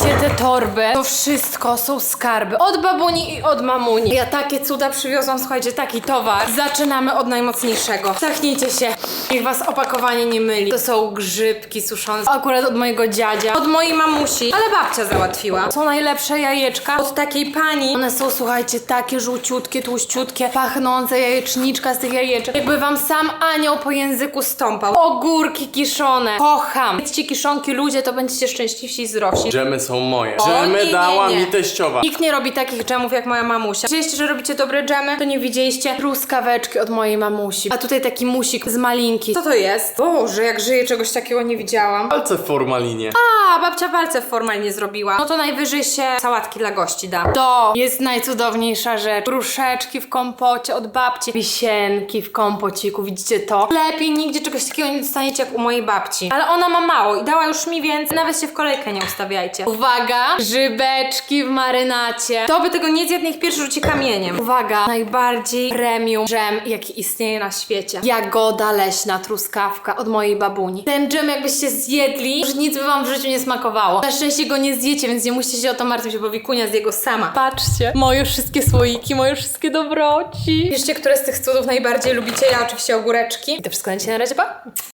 Widzicie te torby? To wszystko są skarby. Od babuni i od mamuni. Ja takie cuda przywiozłam, słuchajcie, taki towar. Zaczynamy od najmocniejszego. Zachnijcie się. Niech was opakowanie nie myli. To są grzybki suszone. Akurat od mojego dziadzia. Od mojej mamusi. Ale babcia załatwiła. Są najlepsze jajeczka od takiej pani. One są, słuchajcie, takie żółciutkie, tłuściutkie, pachnące jajeczniczka z tych jajeczek. Jakby wam sam anioł po języku stąpał. Ogórki kiszone. Kocham. Jedzcie kiszonki ludzie, to będziecie szczęśliwsi i zdrowsi. Dżemy są moje. O, Dżemy nie, dała nie, mi teściowa. Nikt nie robi takich dżemów jak moja mamusia. Widzieliście, że robicie dobre dżemy? To nie widzieliście truskaweczki od mojej mamusi. A tutaj taki musik z malinki. Co to jest? Boże, jak żyję, czegoś takiego nie widziałam. Palce w formalinie. A, babcia palce formalnie zrobiła. No to najwyżej się sałatki dla gości da. To jest najcudowniejsza rzecz. Gruszeczki w kompocie od babci. Wisienki w kompociku, widzicie to? Lepiej nigdzie czegoś takiego nie dostaniecie jak u mojej babci. Ale ona ma mało i dała już mi więc nawet się w kolejkę nie ustawiajcie. Uwaga, grzybeczki w marynacie. Kto by tego nie zjadł, niech pierwszy rzuci kamieniem. Uwaga, najbardziej premium dżem, jaki istnieje na świecie. Jagoda leśna truskawka od mojej babuni. Ten dżem jakbyście zjedli, już nic by wam w życiu nie smakowało. Na szczęście go nie zjecie, więc nie musicie się o to martwić, bo wikunia zje go sama. Patrzcie, moje wszystkie słoiki, moje wszystkie dobroci. Wiecie, które z tych cudów najbardziej lubicie? Ja oczywiście ogóreczki. I to wszystko na dzisiaj na razie, pa!